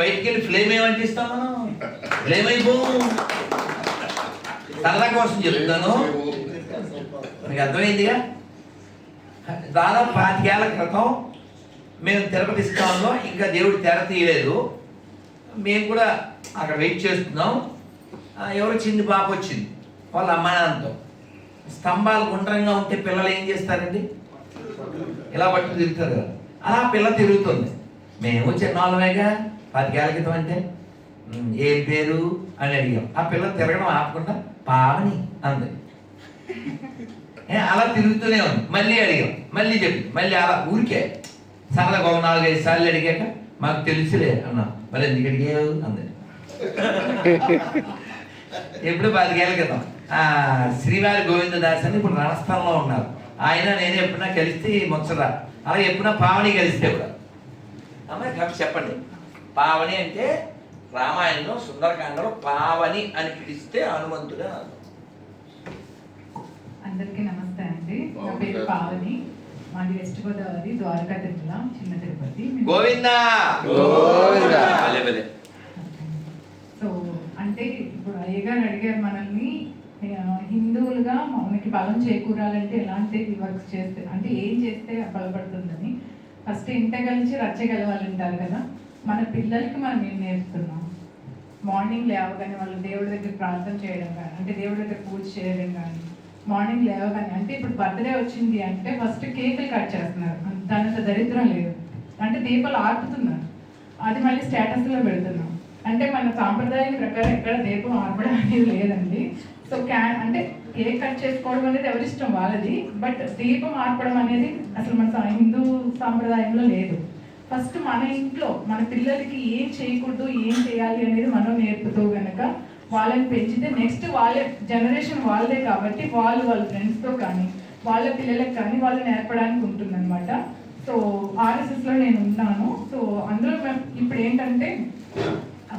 బయటికి వెళ్ళి ఫ్లేమ్ ఏమంటిస్తాం మనం? ఫ్లేమ్ అయిపో సరదా కోసం చెప్తాను మీకు అర్థమైందిగా? దాదాపు పాతికేళ్ళ క్రితం మేము తిరుపతి స్థానంలో ఇంకా దేవుడు తెర తీయలేదు. మేము కూడా అక్కడ వెయిట్ చేస్తున్నాం. ఎవరో చిన్న పాప వచ్చింది. వాళ్ళ అమ్మానాన్నతో స్తంభాలు గుండ్రంగా ఉంటే పిల్లలు ఏం చేస్తారండి? ఇలా పట్టు తిరుగుతారు కదా. అలా పిల్ల తిరుగుతుంది. మేము చిన్నవాళ్ళమేగా. పదికేళ్ళ క్రితం అంటే? ఏం పేరు? అని అడిగాం. ఆ పిల్ల తిరగడం ఆపకుండా పావని అంది. అలా తిరుగుతూనే ఉంది. మళ్ళీ అడిగాం. మళ్ళీ చెప్పి మళ్ళీ అలా ఊరికే సరదాగా ఒక నాలుగైదు సార్లు అడిగాక మాకు తెలుసులే అన్నా. మరి ఎందుకు అడిగావు? అంది. ఎప్పుడు పదికేళ్ళ క్రితం? ఆ శ్రీవారి గోవిందదాస్ అని ఇప్పుడు రణస్థలంలో ఉన్నారు. ఆయన నేను ఎప్పుడైనా కలిస్తే ముచ్చట. అలా ఎప్పుడైనా పావని కలిస్తే కూడా. అమ్మాయి కాబట్టి చెప్పండి. పావని అంటే రామాయణంలో సుందరకాండలో పావని అని పిలిస్తే హనుమంతుడు అర్థం అందరికీ నమస్తే అండి. నా పేరు పావని. మాది వెస్ట్ గోదావరి ద్వారకా జిల్లా చిన్న తిరుపతి. గోవిందా! గోవిందా. భలే భలే. సో అంటే ఇప్పుడు అయ్యగారు అడిగారు మనల్ని హిందువులుగా మనకి బలం చేకూరాలంటే ఎలాంటి వర్క్స్ చేస్తే అంటే ఏం చేస్తే బలపడుతుందని. ఫస్ట్ ఇంట కలిసి రచ్చగలవాలంటారు కదా. మన పిల్లలకి మనం ఏం నేర్పుతున్నాం? మార్నింగ్ లేవగానే వాళ్ళు దేవుడి దగ్గర ప్రార్థన చేయడం కానీ అంటే దేవుడి దగ్గర పూజ చేయడం కానీ మార్నింగ్ లేవగానే అంటే ఇప్పుడు బర్త్డే వచ్చింది అంటే ఫస్ట్ కేకులు కట్ చేస్తున్నారు. దానంత దరిద్రం లేదు. అంటే దీపాలు ఆర్పుతున్నారు. అది మళ్ళీ స్టేటస్లో పెడుతున్నాం. అంటే మన సాంప్రదాయం ప్రకారం ఎక్కడ దీపం ఆర్పడం అనేది లేదండి. సో క్యా అంటే కేక్ కట్ చేసుకోవడం అనేది ఎవరిష్టం వాళ్ళది. బట్ దీపం ఆర్పడం అనేది అసలు మన హిందూ సాంప్రదాయంలో లేదు. ఫస్ట్ మన ఇంట్లో మన పిల్లలకి ఏం చేయకూడదు ఏం చేయాలి అనేది మనం నేర్పుతూ గనక వాళ్ళని పెంచితే నెక్స్ట్ వాళ్ళ జనరేషన్ వాళ్ళదే కాబట్టి వాళ్ళు వాళ్ళ ఫ్రెండ్స్తో కానీ వాళ్ళ పిల్లలకు కానీ వాళ్ళు నేర్పడానికి ఉంటుందన్నమాట. సో ఆర్ఎస్ఎస్లో నేను ఉన్నాను. సో అందులో మేము ఇప్పుడు ఏంటంటే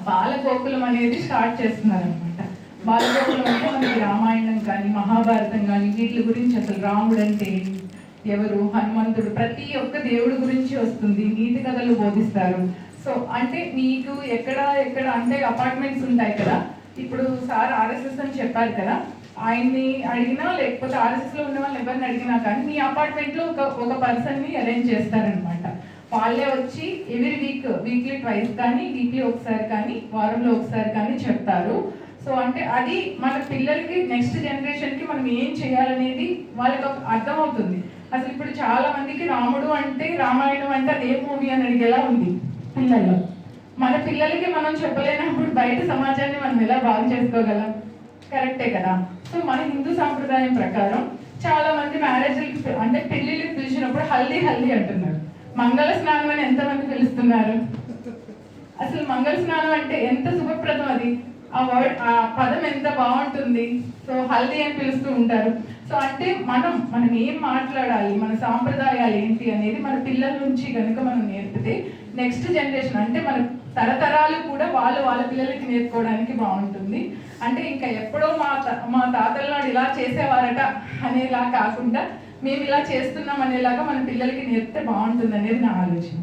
బాలగోకులం అనేది స్టార్ట్ చేస్తున్నారనమాట బాలగోకులం అంటే మనకి రామాయణం కానీ మహాభారతం కానీ వీటి గురించి అసలు రాముడు అంటే ఏంటి, ఎవరు? హనుమంతుడు. ప్రతి ఒక్క దేవుడి గురించి వస్తుంది. నీతి కథలు బోధిస్తారు. సో అంటే మీకు ఎక్కడ ఎక్కడ అంటే అపార్ట్మెంట్స్ ఉంటాయి కదా? ఇప్పుడు సార్ ఆర్ఎస్ఎస్ అని చెప్పారు కదా? ఆయన్ని అడిగినా లేకపోతే ఆర్ఎస్ఎస్లో ఉన్న వాళ్ళు ఎవరిని అడిగినా కానీ మీ అపార్ట్మెంట్లో ఒక ఒక పర్సన్ని అరేంజ్ చేస్తారనమాట వాళ్ళే వచ్చి ఎవ్రీ వీక్ వీక్లీ ట్వైస్ కానీ వీక్లీ ఒకసారి కానీ వారంలో ఒకసారి కానీ చెప్తారు. సో అంటే అది మన పిల్లలకి నెక్స్ట్ జనరేషన్కి మనం ఏం చేయాలనేది వాళ్ళకి ఒక అర్థమవుతుంది. అసలు ఇప్పుడు చాలా మందికి రాముడు అంటే రామాయణం అంటే అది ఏ మూవీ అని అడిగేలా ఉంది పిల్లల్లో. మన పిల్లలకి మనం చెప్పలేనప్పుడు బయట సమాజాన్ని మనం ఎలా బాగు చేసుకోగలం? కరెక్టే కదా. సో మన హిందూ సాంప్రదాయం ప్రకారం చాలా మంది మ్యారేజ్లకి అంటే పెళ్ళిళ్ళకి పిలిచినప్పుడు హల్దీ హల్దీ అంటున్నారు. మంగళ స్నానం అని ఎంతమంది పిలుస్తున్నారు? అసలు మంగళ స్నానం అంటే ఎంత ఆ వర్డ్ ఆ పదం ఎంత బాగుంటుంది. సో హల్దీ అని పిలుస్తూ ఉంటారు. సో అంటే మనం మనం ఏం మాట్లాడాలి మన సాంప్రదాయాలు ఏంటి అనేది మన పిల్లల నుంచి కనుక మనం నేర్పితే నెక్స్ట్ జనరేషన్ అంటే మన తరతరాలు కూడా వాళ్ళు వాళ్ళ పిల్లలకి నేర్చుకోవడానికి బాగుంటుంది. అంటే ఇంకా ఎప్పుడో మా మా తాతల నాడు ఇలా చేసేవారట అనేలా కాకుండా మేము ఇలా చేస్తున్నాం అనేలాగా మన పిల్లలకి నేర్పితే బాగుంటుంది అనేది నా ఆలోచన.